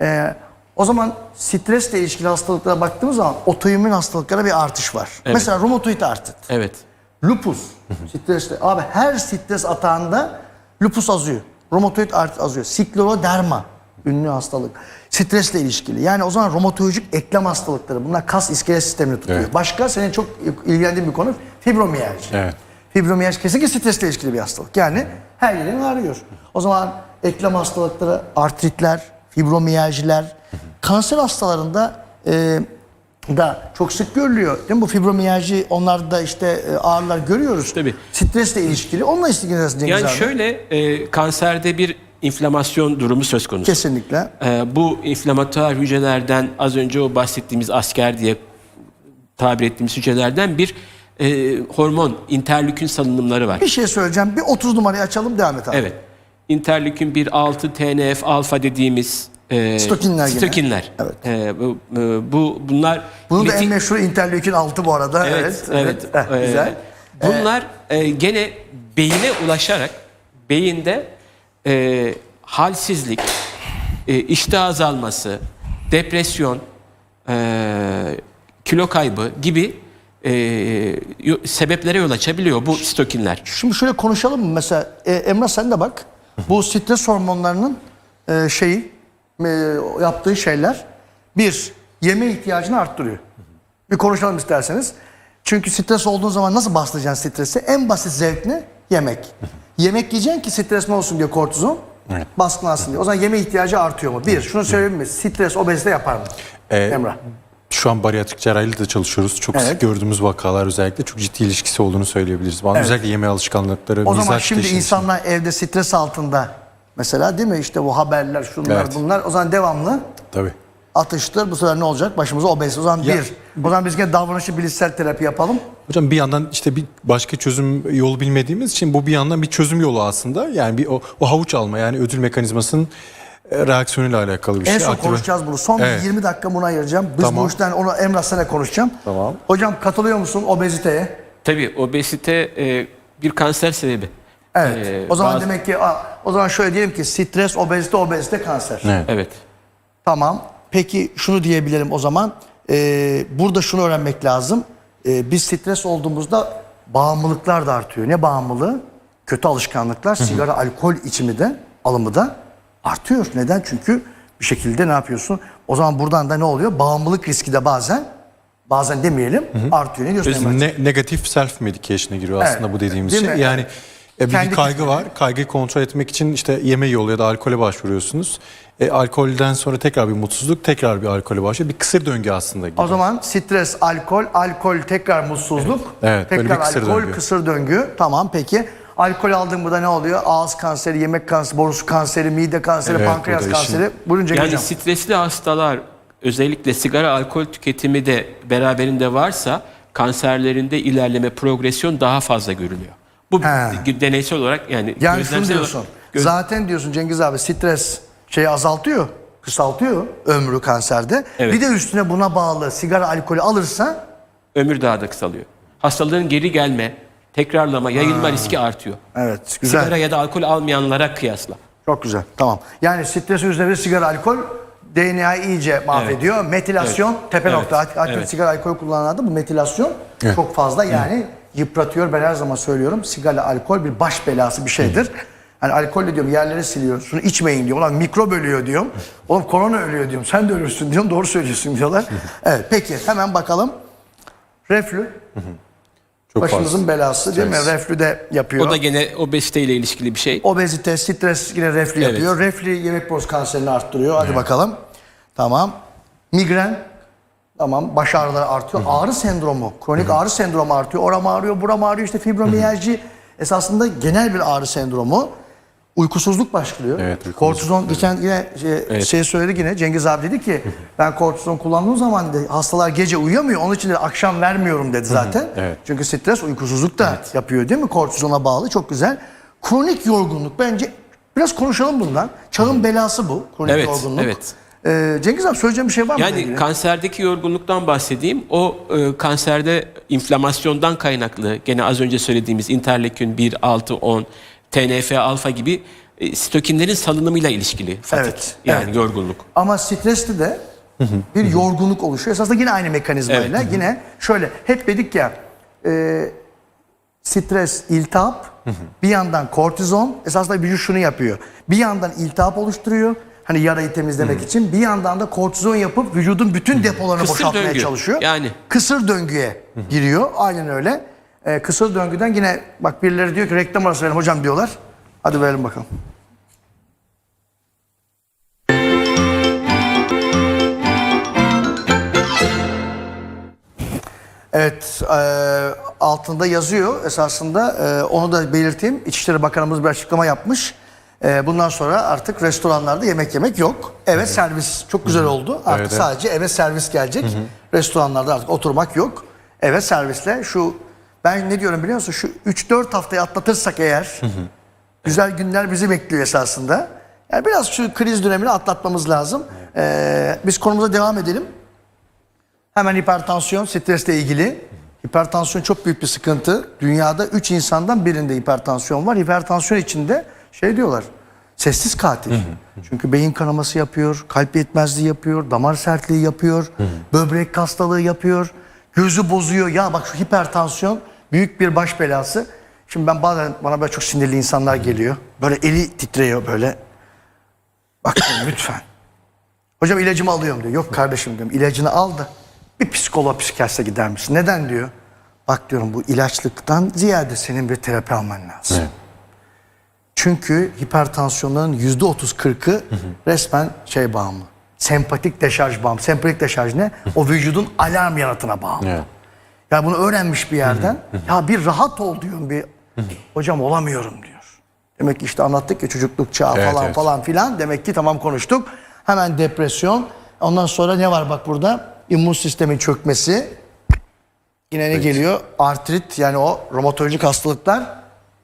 Ee, o zaman stresle ilişkili hastalıklara baktığımız zaman otoimmün hastalıklara bir artış var. Mesela romatoid artrit, Evet. lupus, stresle. Abi her stres atağında lupus azıyor. Romatoid artrit azıyor. Sikloderma, ünlü hastalık. Stresle ilişkili. Yani o zaman romatolojik eklem hastalıkları. Bunlar kas iskelet sistemini tutuyor. Evet. Başka senin çok ilgilendiğin bir konu fibromiyalji. Evet. Fibromiyalji kesinlikle stresle ilişkili bir hastalık. Yani her yerin ağrıyor. O zaman eklem hastalıkları, artritler, fibromiyaljiler, kanser hastalarında e, da çok sık görülüyor. Değil mi? Bu fibromiyalji onlarda işte e, ağrılar görüyoruz. Tabii. Stresle ilişkili. Onunla ilgili Cengiz Yani abi. şöyle e, kanserde bir inflamasyon durumu söz konusu. Kesinlikle. E, bu inflamatuar hücrelerden az önce o bahsettiğimiz asker diye tabir ettiğimiz hücrelerden bir e, hormon interleukin salınımları var. Bir şey söyleyeceğim. Bir 30 numarayı açalım devam et abi. Evet. Interleukin 1-6 TNF alfa dediğimiz e, Stokinler stokinler. Evet. E, bu, e, bu bunlar Bunun da en meşhur interleukin 6 bu arada. Evet, evet. Heh, Ee, güzel. Bunlar e, gene beyine ulaşarak beyinde e, halsizlik, e, iştah azalması, depresyon, e, kilo kaybı gibi e, sebeplere yol açabiliyor bu stokinler. Şimdi şöyle konuşalım mı? Mesela e, Emrah sen de bak. Bu stres hormonlarının e, şeyi e, yaptığı şeyler bir yeme ihtiyacını arttırıyor. Bir konuşalım isterseniz. Çünkü stres olduğun zaman nasıl bastıracaksın stresi? En basit zevk ne? Yemek. Yemek yiyeceksin ki stres ne olsun diye kortizon Evet. baskılansın diye. O zaman yeme ihtiyacı artıyor mu? Bir, şunu söyleyeyim mi? Stres obezite yapar mı? Ee, Emrah. Şu an bariyatrik cerrahiyle de çalışıyoruz. Çok Evet. sık gördüğümüz vakalar özellikle çok ciddi ilişkisi olduğunu söyleyebiliriz. Evet. Özellikle yeme alışkanlıkları, O zaman mizaç şimdi değişimi. insanlar evde stres altında mesela değil mi işte bu haberler şunlar Evet. bunlar o zaman devamlı Tabii. atıştır. Bu sefer ne olacak? Başımıza obez. O zaman Ya- bir. O zaman biz gene davranışı bilişsel terapi yapalım. Hocam bir yandan işte bir başka çözüm yolu bilmediğimiz için bu bir yandan bir çözüm yolu aslında. Yani bir o, o havuç alma yani ödül mekanizmasının reaksiyonuyla alakalı bir En şey. son Aktive- konuşacağız bunu. Son Evet. 20 dakika buna ayıracağım. Biz Tamam. bu işten onu Emrah sana konuşacağım. Tamam. Hocam katılıyor musun obeziteye? Tabii obezite e, bir kanser sebebi. Evet. Ee, o zaman bazı- demek ki o zaman şöyle diyelim ki stres, obezite, obezite, kanser. Evet. Evet. Tamam. Peki şunu diyebilirim o zaman. Ee, burada şunu öğrenmek lazım. Ee, biz stres olduğumuzda bağımlılıklar da artıyor. Ne bağımlılığı? Kötü alışkanlıklar, sigara, alkol içimi de, alımı da artıyor. Neden? Çünkü bir şekilde ne yapıyorsun? O zaman buradan da ne oluyor? Bağımlılık riski de bazen, bazen demeyelim artıyor. Ne diyorsun ne, negatif self medication'a giriyor Evet. aslında bu dediğimiz Değil şey. mi? Yani e, bir Kendi- kaygı var. Kaygıyı kontrol etmek için işte yeme yolu ya da alkole başvuruyorsunuz. E, alkolden sonra tekrar bir mutsuzluk, tekrar bir alkole başlıyor. Bir kısır döngü aslında. gibi. O zaman stres, alkol, alkol tekrar mutsuzluk, Evet, böyle tekrar bir kısır alkol, döngü. kısır döngü. Tamam peki. Alkol aldığımda ne oluyor? Ağız kanseri, yemek kanseri, borusu kanseri, mide kanseri, Evet, pankreas bu da işin- kanseri. Buyurun Cengiz Yani Hocam. stresli hastalar özellikle sigara alkol tüketimi de beraberinde varsa kanserlerinde ilerleme progresyon daha fazla görülüyor. Bu He. deneysel olarak yani Yani şunu gözlemsel diyorsun. göz- Zaten diyorsun Cengiz abi stres şeyi azaltıyor, kısaltıyor ömrü kanserde. Evet. Bir de üstüne buna bağlı sigara, alkolü alırsa ömür daha da kısalıyor. Hastalığın geri gelme, tekrarlama, yayılma riski artıyor. evet güzel. Sigara ya da alkol almayanlara kıyasla. Çok güzel. Tamam. Yani stres üzerine sigara, alkol DNA'yı iyice mahvediyor. Metilasyon tepe Evet. nokta. Hatta Evet. sigara, alkol kullananlarda bu metilasyon çok fazla yani yıpratıyor. Ben her zaman söylüyorum sigara, alkol bir baş belası bir şeydir. Hani alkolle diyorum yerleri siliyor. Şunu içmeyin diyorum. Ulan mikrop ölüyor diyorum. Oğlum korona ölüyor diyorum. Sen de ölürsün diyorum. Doğru söylüyorsun diyorlar. evet peki hemen bakalım. Reflü Çok başımızın belası değil mi? Stres. Reflü de yapıyor. O da gene obezite ile ilişkili bir şey. Obezite, stres yine reflü Evet. yapıyor. Reflü yemek borusu kanserini arttırıyor. Hadi bakalım. Tamam. Migren. Tamam. Baş ağrıları artıyor. Ağrı sendromu. Kronik ağrı sendromu artıyor. Oram ağrıyor, buram ağrıyor. İşte fibromiyalji esasında genel bir ağrı sendromu. Uykusuzluk başlıyor. Evet, uykusuzluk. Kortizon geçen yine şey, şey söyledi yine Cengiz abi dedi ki ben kortizon kullandığım zaman de, hastalar gece uyuyamıyor. Onun için de akşam vermiyorum dedi zaten. evet. Çünkü stres uykusuzluk da yapıyor değil mi? Kortizona bağlı çok güzel. Kronik yorgunluk bence biraz konuşalım bundan. Çağın belası bu kronik Evet, yorgunluk. evet. Ee, Cengiz abi söyleyeceğim bir şey var mı? Yani ilgili? kanserdeki yorgunluktan bahsedeyim. O e, kanserde inflamasyondan kaynaklı gene az önce söylediğimiz interleukin 1, 6, 10, TNF alfa gibi e, sitokinlerin salınımıyla ilişkili fatik. Evet, Yani evet. yorgunluk. Ama stresli de bir yorgunluk oluşuyor. Esasında yine aynı mekanizmayla. Yine şöyle hep dedik ya e, stres, iltihap bir yandan kortizon esasında vücut şunu yapıyor. Bir yandan iltihap oluşturuyor. Hani yarayı temizlemek için bir yandan da kortizon yapıp vücudun bütün depolarını Kısır boşaltmaya döngü. çalışıyor. Yani. Kısır döngüye giriyor. Aynen öyle. E, kısır döngüden yine bak birileri diyor ki reklam arası verelim hocam diyorlar. Hadi verelim bakalım. Evet, e, altında yazıyor esasında. E, onu da belirteyim. İçişleri Bakanımız bir açıklama yapmış. E, bundan sonra artık restoranlarda yemek yemek yok. Eve servis çok güzel oldu. Artık Evet, evet. sadece eve servis gelecek. Restoranlarda artık oturmak yok. Eve servisle şu ben ne diyorum biliyor musun? Şu 3-4 haftayı atlatırsak eğer güzel günler bizi bekliyor esasında. Yani biraz şu kriz dönemini atlatmamız lazım. E, biz konumuza devam edelim. Hemen hipertansiyon, stresle ilgili. Hipertansiyon çok büyük bir sıkıntı. Dünyada 3 insandan birinde hipertansiyon var. Hipertansiyon içinde şey diyorlar. Sessiz katil. Çünkü beyin kanaması yapıyor, kalp yetmezliği yapıyor, damar sertliği yapıyor, böbrek hastalığı yapıyor, gözü bozuyor. Ya bak şu hipertansiyon büyük bir baş belası. Şimdi ben bazen bana böyle çok sinirli insanlar geliyor. Böyle eli titriyor böyle. Bak lütfen. Hocam ilacımı alıyorum diyor. Yok kardeşim diyorum ilacını al da bir psikoloğa psikiyatriste gider misin? Neden diyor. Bak diyorum bu ilaçlıktan ziyade senin bir terapi alman lazım. Çünkü hipertansiyonların yüzde otuz kırkı resmen şey bağımlı. Sempatik deşarj bağımlı. Sempatik deşarj ne? O vücudun alarm yaratına bağımlı. Evet. Ya bunu öğrenmiş bir yerden. ya bir rahat ol diyorum bir. Hocam olamıyorum diyor. Demek ki işte anlattık ya çocukluk çağı Evet, falan evet. falan filan. Demek ki tamam konuştuk. Hemen depresyon. Ondan sonra ne var bak burada? İmmün sistemin çökmesi. Yine ne geliyor? Artrit yani o romatolojik hastalıklar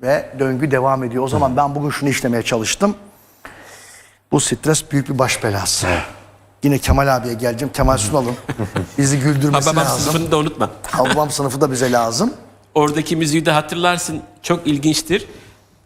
ve döngü devam ediyor. O zaman ben bugün şunu işlemeye çalıştım. Bu stres büyük bir baş belası. Yine Kemal abiye geleceğim. Kemal Sunal'ın bizi güldürmesi Babam lazım. sınıfını da unutma. Hababam sınıfı da bize lazım. Oradaki müziği de hatırlarsın. Çok ilginçtir.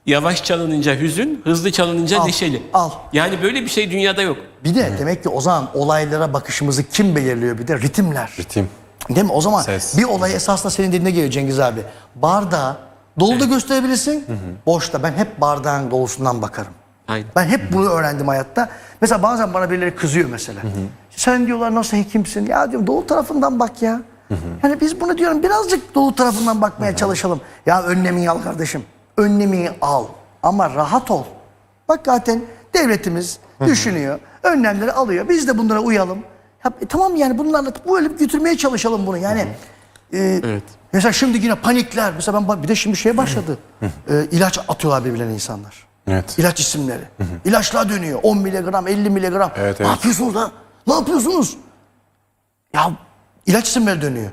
Yavaş çalınınca hüzün, hızlı çalınınca Al, neşeli. al. Yani böyle bir şey dünyada yok. Bir de demek ki o zaman olaylara bakışımızı kim belirliyor bir de ritimler. Ritim. Değil mi? O zaman Ses. bir olay esasında senin dediğine geliyor Cengiz abi. Bardağı dolu da gösterebilirsin. Boşta ben hep bardağın dolusundan bakarım. Aynen. Ben hep bunu öğrendim hayatta. Mesela bazen bana birileri kızıyor mesela. Sen diyorlar nasıl hekimsin? Ya diyorum dolu tarafından bak ya. Yani biz bunu diyorum birazcık dolu tarafından bakmaya çalışalım. Ya önlemini al kardeşim. Önlemini al. Ama rahat ol. Bak zaten devletimiz düşünüyor. Önlemleri alıyor. Biz de bunlara uyalım. Ya, e, tamam yani bunlarla böyle götürmeye çalışalım bunu. Yani e, mesela şimdi yine panikler. Mesela ben bir de şimdi şeye başladı. e, ilaç atıyorlar birbirlerine insanlar. Evet. İlaç isimleri. İlaçlar dönüyor. 10 miligram, 50 miligram. Evet, ne evet. yapıyorsunuz lan? Ne yapıyorsunuz? Ya ilaç isimleri dönüyor.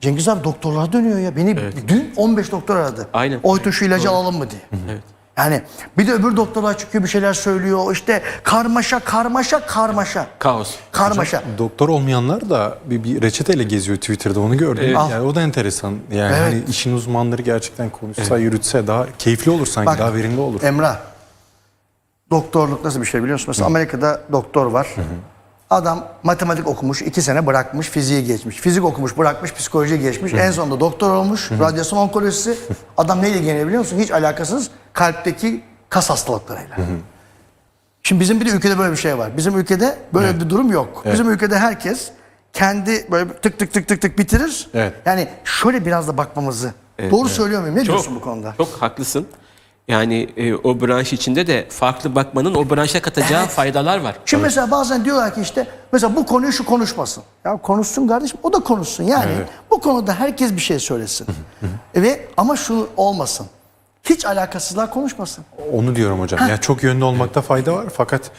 Cengiz abi doktorlar dönüyor ya. Beni dün 15 doktor aradı. Aynen. Oytun şu ilacı alalım mı diye. Evet. Yani bir de öbür doktorlar çıkıyor bir şeyler söylüyor. İşte karmaşa, karmaşa, karmaşa. Kaos. Karmaşa. Doktor olmayanlar da bir, bir reçeteyle geziyor Twitter'da onu gördüm. Evet. Yani o da enteresan. Yani Evet. hani işin uzmanları gerçekten konuşsa, yürütse daha keyifli olur sanki, Bak, daha verimli olur. Emrah. Doktorluk nasıl bir şey biliyor musun? Mesela Amerika'da doktor var. Adam matematik okumuş, iki sene bırakmış, fiziği geçmiş. Fizik okumuş, bırakmış, psikoloji geçmiş. En sonunda doktor olmuş, radyasyon onkolojisi. Adam neyle ilgileniyor biliyor musun? Hiç alakasız kalpteki kas hastalıklarıyla. Şimdi bizim bir de ülkede böyle bir şey var. Bizim ülkede böyle bir durum yok. Bizim ülkede herkes kendi böyle tık tık tık tık tık bitirir. Evet. Yani şöyle biraz da bakmamızı. Doğru söylüyor muyum? Ne diyorsun bu konuda? Çok haklısın. Yani e, o branş içinde de farklı bakmanın o branşa katacağı Evet. faydalar var. Şimdi mesela bazen diyorlar ki işte mesela bu konuyu şu konuşmasın. Ya konuşsun kardeşim o da konuşsun. Yani Evet. bu konuda herkes bir şey söylesin. Ve ama şu olmasın. Hiç alakasızlar konuşmasın. Onu diyorum hocam. Yani çok yönlü olmakta fayda var fakat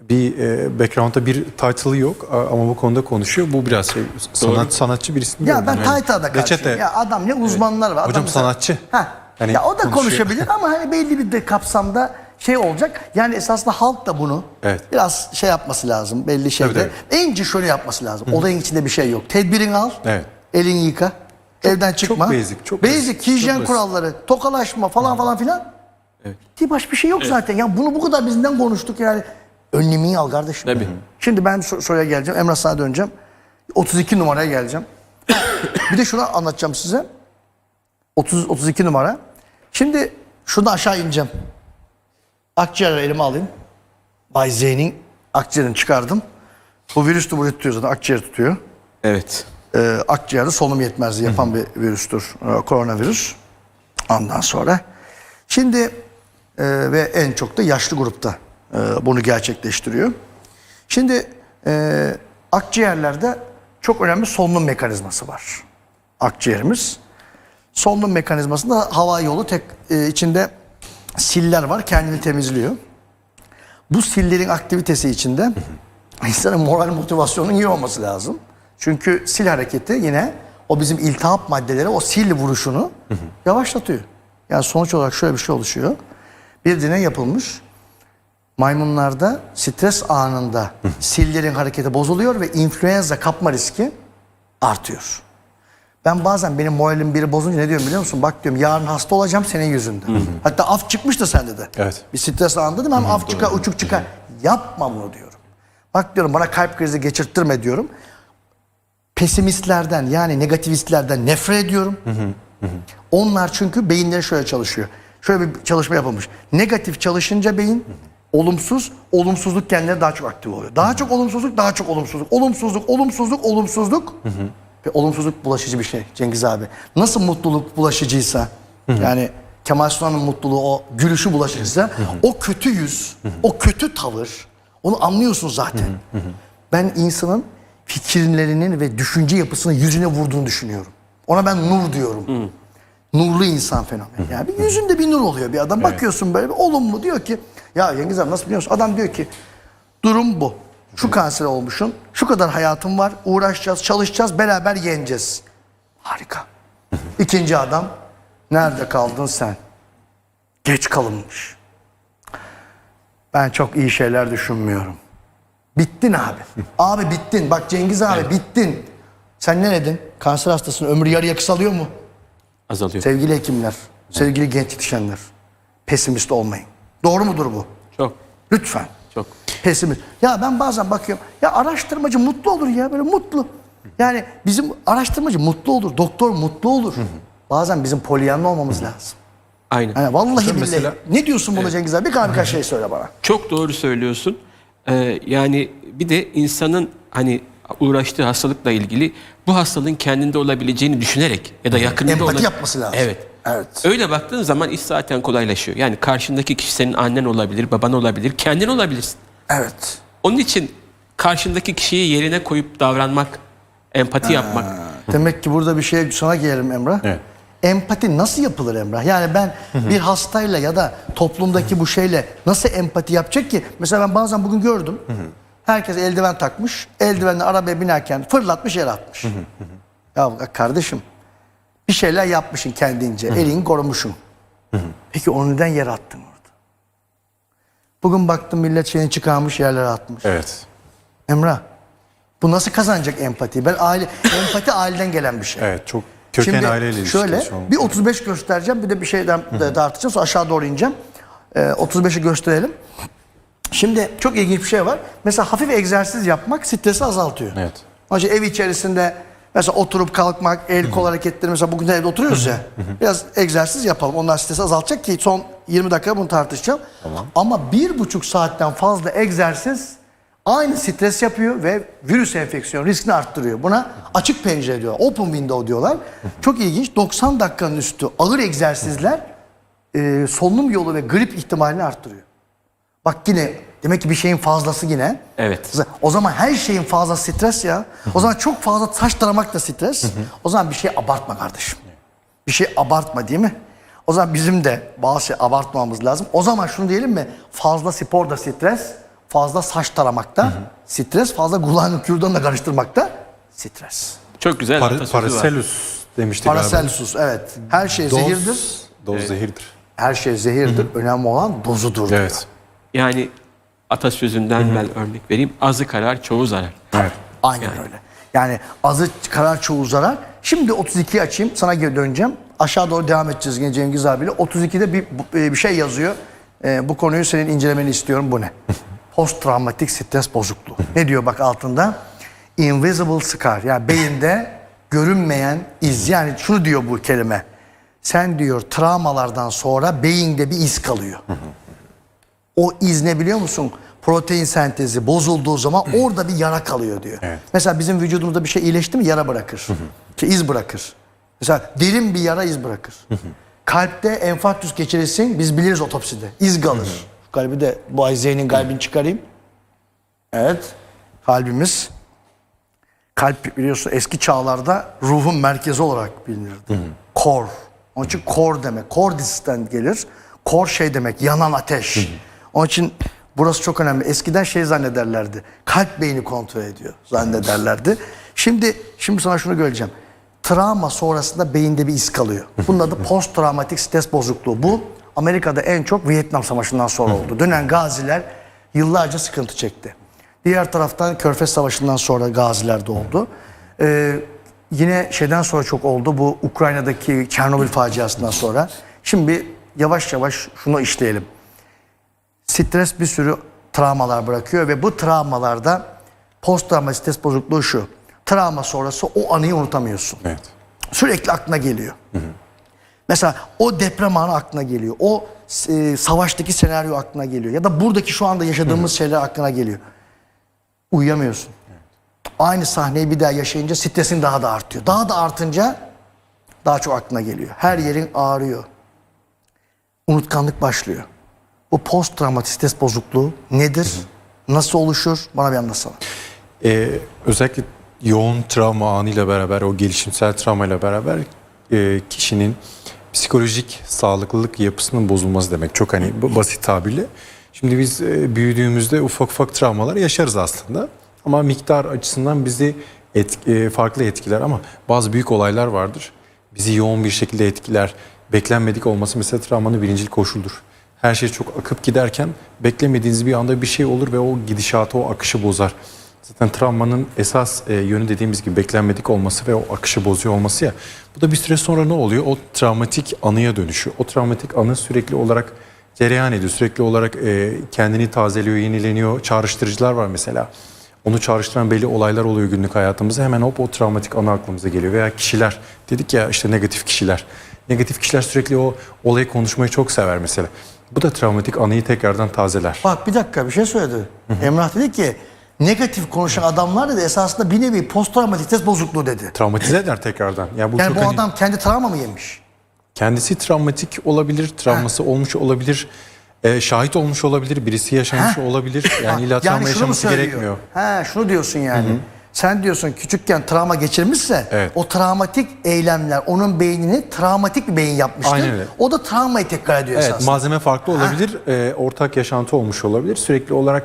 bir e, background'da bir title'ı yok ama bu konuda konuşuyor. Bu biraz şey, sanat sanatçı bir isim. Ya ben yani. Tayta'da da karşıyım. Reçete. Ya adam ne uzmanlar var. Adam Hocam mesela- sanatçı. Heh. Hani ya o da konuşuyor. konuşabilir ama hani belli bir de kapsamda şey olacak. Yani esasında halk da bunu Evet. biraz şey yapması lazım belli şeyde. Tabii, Önce şöyle yapması lazım. Olayın içinde bir şey yok. Tedbirini al. Evet. Elini yıka. evden çıkma. basic, çok basic. basic, hijyen çok kuralları, tokalaşma falan falan filan. Diye başka bir şey yok zaten. Ya bunu bu kadar bizden konuştuk yani. Önlemini al kardeşim. Tabii. Şimdi ben so- soruya geleceğim. Emrah sana döneceğim. 32 numaraya geleceğim. bir de şunu anlatacağım size. 30 32 numara. Şimdi şunu aşağı ineceğim. Akciğeri elime alayım. Bay Z'nin akciğerini çıkardım. Bu virüs de burayı tutuyor zaten. Akciğer tutuyor. Evet. Ee, akciğerde solunum yetmezliği yapan bir virüstür. e, koronavirüs. Ondan sonra. Şimdi e, ve en çok da yaşlı grupta e, bunu gerçekleştiriyor. Şimdi e, akciğerlerde çok önemli solunum mekanizması var. Akciğerimiz. Solunum mekanizmasında hava yolu tek e, içinde siller var kendini temizliyor. Bu sillerin aktivitesi içinde insanın moral motivasyonun iyi olması lazım. Çünkü sil hareketi yine o bizim iltihap maddeleri o sil vuruşunu yavaşlatıyor. Yani sonuç olarak şöyle bir şey oluşuyor. Bir deney yapılmış. Maymunlarda stres anında sillerin hareketi bozuluyor ve influenza kapma riski artıyor. Ben bazen benim moralim biri bozunca ne diyorum biliyor musun? Bak diyorum yarın hasta olacağım senin yüzünden. Hatta af çıkmış da sende de. Evet. Bir stres anında değil mi? Hem af çıkar, uçuk çıkar. Yapma bunu diyorum. Bak diyorum bana kalp krizi geçirttirme diyorum. Pesimistlerden yani negativistlerden nefret ediyorum. Onlar çünkü beyinleri şöyle çalışıyor. Şöyle bir çalışma yapılmış. Negatif çalışınca beyin olumsuz, olumsuzluk kendileri daha çok aktif oluyor. Daha çok olumsuzluk, daha çok olumsuzluk. Olumsuzluk, olumsuzluk, olumsuzluk. Ve olumsuzluk bulaşıcı bir şey Cengiz abi. Nasıl mutluluk bulaşıcıysa yani Kemal Sunal'ın mutluluğu o gülüşü bulaşıcıysa o kötü yüz, o kötü tavır onu anlıyorsun zaten. Ben insanın fikirlerinin ve düşünce yapısının yüzüne vurduğunu düşünüyorum. Ona ben nur diyorum. Nurlu insan fenomeni. Yani bir yüzünde bir nur oluyor bir adam. Bakıyorsun böyle bir olumlu diyor ki ya Cengiz abi nasıl biliyor musun? Adam diyor ki durum bu. Şu kanser olmuşsun. Şu kadar hayatım var. Uğraşacağız, çalışacağız, beraber yeneceğiz. Harika. İkinci adam nerede kaldın sen? Geç kalınmış. Ben çok iyi şeyler düşünmüyorum. Bittin abi. Abi bittin. Bak Cengiz abi bittin. Sen ne dedin? Kanser hastasın. Ömrü yarıya kısalıyor mu? Azalıyor. Sevgili hekimler, sevgili genç yetişenler. Pesimist olmayın. Doğru mudur bu? Çok. Lütfen. Çok. Pesimist. Ya ben bazen bakıyorum. Ya araştırmacı mutlu olur ya böyle mutlu. Yani bizim araştırmacı mutlu olur. Doktor mutlu olur. Bazen bizim polyanlı olmamız lazım. Aynen. Yani vallahi billahi. mesela- Ne diyorsun buna Cengiz abi? Bir birkaç şey söyle bana. Çok doğru söylüyorsun. Ee, yani bir de insanın hani uğraştığı hastalıkla ilgili bu hastalığın kendinde olabileceğini düşünerek ya da yakınında Empati yapması lazım. Evet. Evet. Öyle baktığın zaman iş zaten kolaylaşıyor. Yani karşındaki kişi senin annen olabilir, baban olabilir, kendin olabilirsin. Evet. Onun için karşındaki kişiyi yerine koyup davranmak, empati yapmak. Demek ki burada bir şey sana gelelim Emrah. Evet. Empati nasıl yapılır Emrah? Yani ben bir hastayla ya da toplumdaki bu şeyle nasıl empati yapacak ki? Mesela ben bazen bugün gördüm. Herkes eldiven takmış. Eldivenle arabaya binerken fırlatmış yere atmış. Ya kardeşim bir şeyler yapmışsın kendince. Elini korumuşsun. Peki onu neden yere attın orada? Bugün baktım millet şeyini çıkarmış yerlere atmış. Evet. Emrah bu nasıl kazanacak empati? Ben aile empati aileden gelen bir şey. Evet çok köken Şimdi aileyle ilişkili. şöyle bir 35 göstereceğim bir de bir şeyden de tartışacağım sonra aşağı doğru ineceğim. Ee, 35'i gösterelim. Şimdi çok ilginç bir şey var. Mesela hafif egzersiz yapmak stresi azaltıyor. Evet. İçin ev içerisinde mesela oturup kalkmak, el kol hareketleri mesela bugün de evde oturuyoruz ya. Biraz egzersiz yapalım. Onlar stresi azaltacak ki son 20 dakika bunu tartışacağım. Ama bir buçuk saatten fazla egzersiz aynı stres yapıyor ve virüs enfeksiyon riskini arttırıyor. Buna açık pencere diyorlar. Open window diyorlar. Çok ilginç. 90 dakikanın üstü ağır egzersizler e, solunum yolu ve grip ihtimalini arttırıyor. Bak yine demek ki bir şeyin fazlası yine. Evet. O zaman her şeyin fazla stres ya. O zaman çok fazla taş taramak da stres. O zaman bir şey abartma kardeşim. Bir şey abartma değil mi? O zaman bizim de bazı şey abartmamamız lazım. O zaman şunu diyelim mi? Fazla spor da stres, fazla saç taramakta stres, fazla kulağını kürdanla karıştırmakta stres. Çok güzel Par-. Paracelsus demişti galiba. Paracelsus evet. Her şey Doz, zehirdir. Doz zehirdir. Her şey zehirdir. Önemli olan dozudur. diyor. Evet. Yani atasözünden ben örnek vereyim. Azı karar, çoğu zarar. Evet. Aynen öyle. Yani azı karar çoğu zarar. Şimdi 32'yi açayım. Sana geri döneceğim. Aşağı doğru devam edeceğiz yine Cengiz abiyle. 32'de bir, e, bir şey yazıyor. E, bu konuyu senin incelemeni istiyorum. Bu ne? Post travmatik stres bozukluğu. Ne diyor bak altında? Invisible scar. Yani beyinde görünmeyen iz. Yani şunu diyor bu kelime. Sen diyor travmalardan sonra beyinde bir iz kalıyor. O iz ne biliyor musun? Protein sentezi bozulduğu zaman orada bir yara kalıyor diyor. Mesela bizim vücudumuzda bir şey iyileşti mi yara bırakır. Ki iz bırakır. Mesela derin bir yara iz bırakır. Kalpte enfarktüs geçirirsin biz biliriz otopside. İz kalır. Kalbi de bu ay Zeyn'in kalbini çıkarayım. Evet. Kalbimiz kalp biliyorsun eski çağlarda ruhun merkezi olarak bilinirdi. Kor. Onun için kor demek. Kordis'ten gelir. Kor şey demek yanan ateş. Onun için burası çok önemli. Eskiden şey zannederlerdi. Kalp beyni kontrol ediyor zannederlerdi. Şimdi şimdi sana şunu göreceğim. Travma sonrasında beyinde bir iz kalıyor. Bunun adı post travmatik stres bozukluğu. Bu Amerika'da en çok Vietnam Savaşı'ndan sonra oldu. Dönen gaziler yıllarca sıkıntı çekti. Diğer taraftan Körfez Savaşı'ndan sonra gaziler de oldu. Ee, yine şeyden sonra çok oldu bu Ukrayna'daki Çernobil faciasından sonra. Şimdi yavaş yavaş şunu işleyelim. Stres bir sürü travmalar bırakıyor ve bu travmalarda post travmatik stres bozukluğu şu. Travma sonrası o anıyı unutamıyorsun. Evet. Sürekli aklına geliyor. Mesela o deprem anı aklına geliyor. O e, savaştaki senaryo aklına geliyor. Ya da buradaki şu anda yaşadığımız şeyler aklına geliyor. Uyuyamıyorsun. Aynı sahneyi bir daha yaşayınca stresin daha da artıyor. Daha da artınca daha çok aklına geliyor. Her yerin ağrıyor. Unutkanlık başlıyor. Bu post travmatik stres bozukluğu nedir? Nasıl oluşur? Bana bir anlatsana. Ee, özellikle yoğun travma anıyla beraber, o gelişimsel travmayla beraber e, kişinin psikolojik sağlıklılık yapısının bozulması demek. Çok hani basit tabirle. Şimdi biz e, büyüdüğümüzde ufak ufak travmalar yaşarız aslında. Ama miktar açısından bizi et- e, farklı etkiler ama bazı büyük olaylar vardır. Bizi yoğun bir şekilde etkiler. Beklenmedik olması mesela travmanın birincil koşuldur. Her şey çok akıp giderken beklemediğiniz bir anda bir şey olur ve o gidişatı, o akışı bozar. Zaten travmanın esas e, yönü dediğimiz gibi beklenmedik olması ve o akışı bozuyor olması ya. Bu da bir süre sonra ne oluyor? O travmatik anıya dönüşüyor. O travmatik anı sürekli olarak cereyan ediyor. Sürekli olarak e, kendini tazeliyor, yenileniyor. Çağrıştırıcılar var mesela. Onu çağrıştıran belli olaylar oluyor günlük hayatımızda. Hemen hop o travmatik anı aklımıza geliyor. Veya kişiler. Dedik ya işte negatif kişiler. Negatif kişiler sürekli o olayı konuşmayı çok sever mesela. Bu da travmatik anıyı tekrardan tazeler. Bak bir dakika bir şey söyledi. Emrah dedi ki negatif konuşan adamlar dedi esasında bir nevi post travmatik stres bozukluğu dedi. Travmatize eder tekrardan. Ya bu Yani çok bu hani- adam kendi travma mı yemiş? Kendisi travmatik olabilir, travması olmuş olabilir, e, şahit olmuş olabilir, birisi yaşamış olabilir. Yani illa travma şunu mu yaşaması söylüyor? gerekmiyor. He şunu diyorsun yani. Sen diyorsun küçükken travma geçirmişse Evet. o travmatik eylemler onun beynini travmatik bir beyin yapmıştır. Aynen öyle. O da travmayı tekrar ediyor Evet, esasında. malzeme farklı olabilir, e, ortak yaşantı olmuş olabilir. Sürekli olarak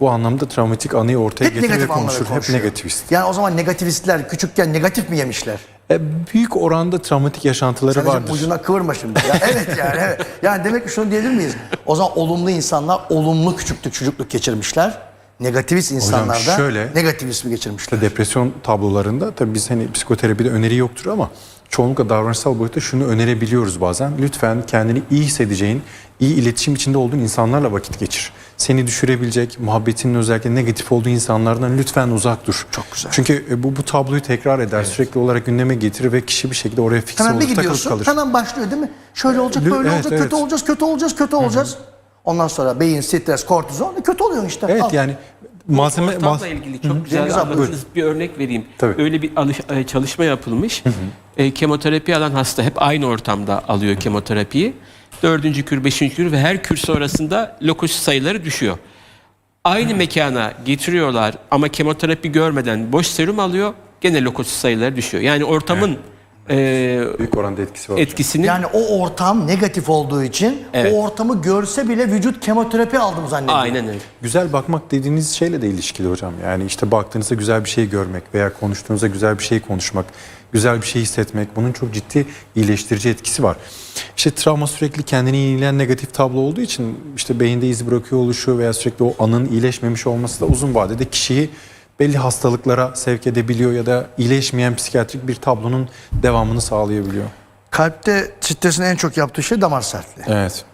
bu anlamda travmatik anıyı ortaya Hep getirir ve konuşur. Hep konuşuyor. negativist. Yani o zaman negativistler küçükken negatif mi yemişler? E, büyük oranda travmatik yaşantıları Sadece vardır. ucuna kıvırma şimdi. Ya evet yani evet. Yani demek ki şunu diyebilir miyiz? O zaman olumlu insanlar olumlu küçüklük çocukluk geçirmişler. Negativist insanlar da şöyle- negativist mi geçirmişler? İşte depresyon tablolarında tabii biz hani psikoterapide öneri yoktur ama çoğunlukla davranışsal boyutta şunu önerebiliyoruz bazen. Lütfen kendini iyi hissedeceğin, iyi iletişim içinde olduğun insanlarla vakit geçir. Seni düşürebilecek, muhabbetinin özellikle negatif olduğu insanlardan lütfen uzak dur. Çok güzel. Çünkü e, bu bu tabloyu tekrar eder, sürekli olarak gündeme getirir ve kişi bir şekilde oraya fikse bir olur, takılıp gidiyorsun kalır. hemen başlıyor değil mi? Şöyle olacak böyle evet, olacak evet. kötü olacağız kötü olacağız kötü olacağız. Ondan sonra beyin stres kortizon e, kötü oluyor işte. Evet Al. yani malzeme Ortamla mal- ilgili çok güzel Cengiz abi, anlattınız. Bir örnek vereyim. Tabii. Öyle bir alış- e, çalışma yapılmış. E, kemoterapi alan hasta hep aynı ortamda alıyor kemoterapiyi. Dördüncü kür, beşinci kür ve her kür sonrasında lokosit sayıları düşüyor. Aynı mekana getiriyorlar ama kemoterapi görmeden boş serum alıyor. Gene lokosit sayıları düşüyor. Yani ortamın e, büyük oranda etkisi var. etkisini Yani o ortam negatif olduğu için Evet. o ortamı görse bile vücut kemoterapi aldım zannediyor. aynen öyle. Güzel bakmak dediğiniz şeyle de ilişkili hocam. Yani işte baktığınızda güzel bir şey görmek veya konuştuğunuzda güzel bir şey konuşmak, güzel bir şey hissetmek bunun çok ciddi iyileştirici etkisi var. İşte travma sürekli kendini yenileyen negatif tablo olduğu için işte beyinde iz bırakıyor oluşu veya sürekli o anın iyileşmemiş olması da uzun vadede kişiyi belli hastalıklara sevk edebiliyor ya da iyileşmeyen psikiyatrik bir tablonun devamını sağlayabiliyor. Kalpte stresin en çok yaptığı şey damar sertliği. Evet.